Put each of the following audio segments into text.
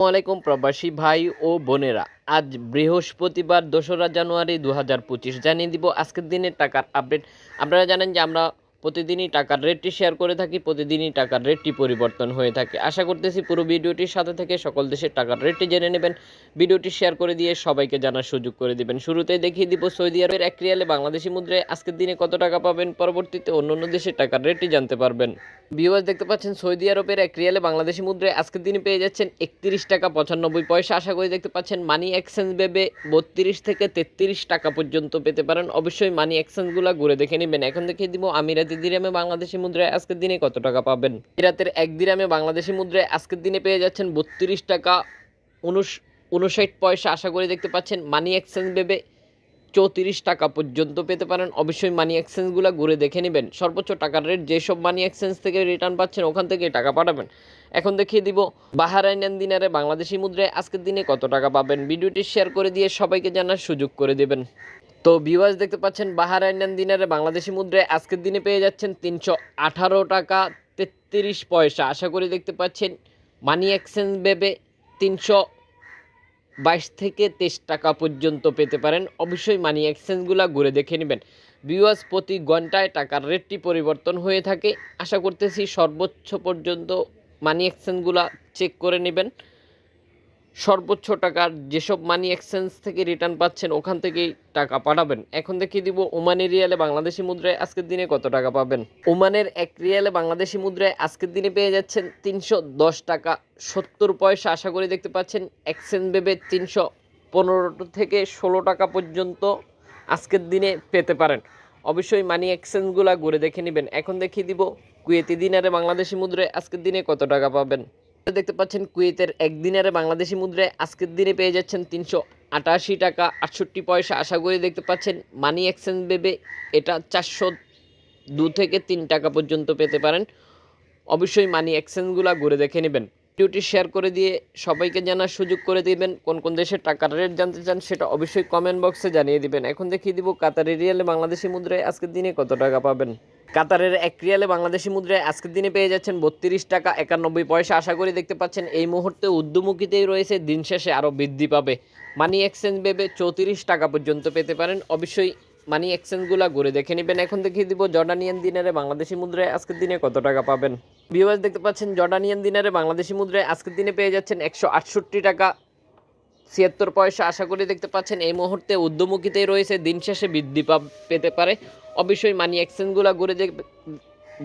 আসসালামাইকুম প্রবাসী ভাই ও বোনেরা। আজ বৃহস্পতিবার, দোসরা জানুয়ারি দু হাজার পঁচিশ। জানিয়ে দিব আজকের দিনের টাকার আপডেট। আপনারা জানেন যে আমরা প্রতিদিনই টাকার রেটটি শেয়ার করে থাকি, প্রতিদিনই টাকার রেটটি পরিবর্তন হয়ে থাকে। আশা করতেছি পুরো ভিডিওটির সাথে থেকে সকল দেশের টাকার রেটটি জেনে নেবেন। ভিডিওটি শেয়ার করে দিয়ে সবাইকে জানার সুযোগ করে দিবেন। শুরুতেই দেখিয়ে দিব সৌদি আরবের এক রিয়ালে বাংলাদেশি মুদ্রায় আজকের দিনে কত টাকা পাবেন? পরবর্তীতে অন্য অন্য দেশের টাকার রেটটি জানতে পারবেন। ভিউয়ার্স, দেখতে পাচ্ছেন সৌদি আরবের এক রিয়ালে বাংলাদেশি মুদ্রায় আজকের দিনে পেয়ে যাচ্ছেন একত্রিশ টাকা পঁচানব্বই পয়সা। আশা করি দেখতে পাচ্ছেন মানি এক্সচেঞ্জ ভেবে বত্রিশ থেকে তেত্রিশ টাকা পর্যন্ত পেতে পারেন। অবশ্যই মানি এক্সচেঞ্জগুলো ঘুরে দেখে নেবেন। এখন দেখে দিব আমিরাতি দিরামে বাংলাদেশি মুদ্রায় আজকের দিনে কত টাকা পাবেন। ইরাতের এক দিরামে বাংলাদেশি মুদ্রায় আজকের দিনে পেয়ে যাচ্ছেন বত্রিশ টাকা উনষ উনষাট পয়সা। আশা করি দেখতে পাচ্ছেন মানি এক্সচেঞ্জ ভেবে চৌত্রিশ টাকা পর্যন্ত পেতে পারেন। অবশ্যই মানি এক্সচেঞ্জগুলো ঘুরে দেখে নেবেন। সর্বোচ্চ টাকার রেট যেসব মানি এক্সচেঞ্জ থেকে রিটার্ন পাচ্ছেন, ওখান থেকে টাকা পাঠাবেন। এখন দেখিয়ে দিব বাহারাইনান দিনারে বাংলাদেশি মুদ্রায় আজকের দিনে কত টাকা পাবেন। ভিডিওটি শেয়ার করে দিয়ে সবাইকে জানার সুযোগ করে দেবেন। তো ভিউয়ার্স দেখতে পাচ্ছেন বাহারাইনান দিনারে বাংলাদেশি মুদ্রায় আজকের দিনে পেয়ে যাচ্ছেন তিনশো আঠারো টাকা তেত্রিশ পয়সা। আশা করি দেখতে পাচ্ছেন মানি এক্সচেঞ্জ ভেবে তিনশো বাইশ থেকে তেইশ টাকা পর্যন্ত পেতে পারেন। অবশ্যই মানি এক্সচেঞ্জগুলো ঘুরে দেখে নেবেন। বিওয়াস প্রতি ঘন্টায় টাকার রেটটি পরিবর্তন হয়ে থাকে। আশা করতেছি সর্বোচ্চ পর্যন্ত মানি এক্সচেঞ্জগুলো চেক করে নেবেন। সর্বোচ্চ টাকার যেসব মানি এক্সচেঞ্জ থেকে রিটার্ন পাচ্ছেন, ওখান থেকেই টাকা পাঠাবেন। এখন দেখিয়ে দিব ওমানি রিয়ালে বাংলাদেশি মুদ্রায় আজকের দিনে কত টাকা পাবেন। ওমানের এক রিয়ালে বাংলাদেশি মুদ্রায় আজকের দিনে পেয়ে যাচ্ছেন তিনশো দশ টাকা সত্তর পয়সা। আশা করি দেখতে পাচ্ছেন এক্সচেঞ্জ ভেবে তিনশো পনেরো থেকে ষোলো টাকা পর্যন্ত আজকের দিনে পেতে পারেন। অবশ্যই মানি এক্সচেঞ্জগুলো ঘুরে দেখে নেবেন। এখন দেখিয়ে দিব কুয়েতি দিনারে বাংলাদেশি মুদ্রায় আজকের দিনে কত টাকা পাবেন। দেখতে পাচ্ছেন কুয়েতের একদিনের বাংলাদেশি মুদ্রায় আজকের দিনে পেয়ে যাচ্ছেন তিনশো আটাশি টাকা আটষট্টি পয়সা। আশা করি দেখতে পাচ্ছেন মানি এক্সচেঞ্জ ভেবে এটা চারশো দু থেকে তিন টাকা পর্যন্ত পেতে পারেন। অবশ্যই মানি এক্সচেঞ্জগুলো ঘুরে দেখে নেবেন। ভিডিওটি শেয়ার করে দিয়ে সবাইকে জানার সুযোগ করে দিবেন। কোন কোন দেশের টাকার রেট জানতে চান সেটা অবশ্যই কমেন্ট বক্সে জানিয়ে দিবেন। এখন দেখিয়ে দিব কাতারের রিয়ালে বাংলাদেশি মুদ্রায় আজকের দিনে কত টাকা পাবেন। কাতারের এক রিয়ালে বাংলাদেশি মুদ্রায় আজকের দিনে পেয়ে যাচ্ছেন বত্রিশ টাকা একানব্বই পয়সা। আশা করি দেখতে পাচ্ছেন এই মুহূর্তে উদ্যমুখীতেই রয়েছে, দিন শেষে আরও বৃদ্ধি পাবে। মানি এক্সচেঞ্জ ভেবে চৌত্রিশ টাকা পর্যন্ত পেতে পারেন। অবশ্যই মানি এক্সচেঞ্জগুলো ঘুরে দেখে নেবেন। এখন দেখিয়ে দিব জর্ডানিয়ান দিনারে বাংলাদেশি মুদ্রায় আজকের দিনে কত টাকা পাবেন। ভিউয়ার্স দেখতে পাচ্ছেন, জর্ডানিয়ান দিনারে বাংলাদেশি মুদ্রায় আজকের দিনে পেয়ে যাচ্ছেন একশো আটষট্টি টাকা। ছিয়াত্তর পয়সা আশা করি দেখতে পাচ্ছেন, এই মুহূর্তে উদ্যমুখীতেই রয়েছে, দিন শেষে বৃদ্ধি পেতে পারে। অবশ্যই মানি এক্সচেঞ্জগুলো ঘুরে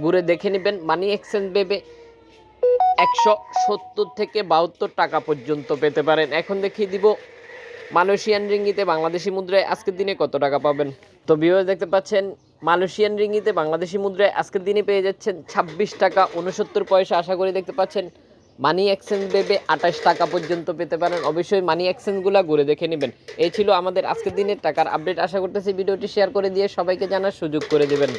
ঘুরে দেখে নেবেন। মানি এক্সচেঞ্জ ভেবে একশো সত্তর থেকে বাহাত্তর টাকা পর্যন্ত পেতে পারেন। এখন দেখিয়ে দিব মালয়েশিয়ান রিঙ্গিতে বাংলাদেশি মুদ্রায় আজকের দিনে কত টাকা পাবেন? তো ভিউয়ার্স দেখতে পাচ্ছেন, মালয়েশিয়ান রিঙ্গিতে বাংলাদেশি মুদ্রায় আজকের দিনে পেয়ে যাচ্ছেন ছাব্বিশ টাকা উনসত্তর পয়সা আশা করি দেখতে পাচ্ছেন। মানি এক্সচেঞ্জ ভেবে আঠাশ টাকা পর্যন্ত পেতে পারেন। অবশ্যই মানি এক্সচেঞ্জগুলো ঘুরে দেখে নেবেন। এই ছিল আমাদের আজকের দিনের টাকার আপডেট আশা করতেছি ভিডিওটি শেয়ার করে দিয়ে সবাইকে জানার সুযোগ করে দেবেন।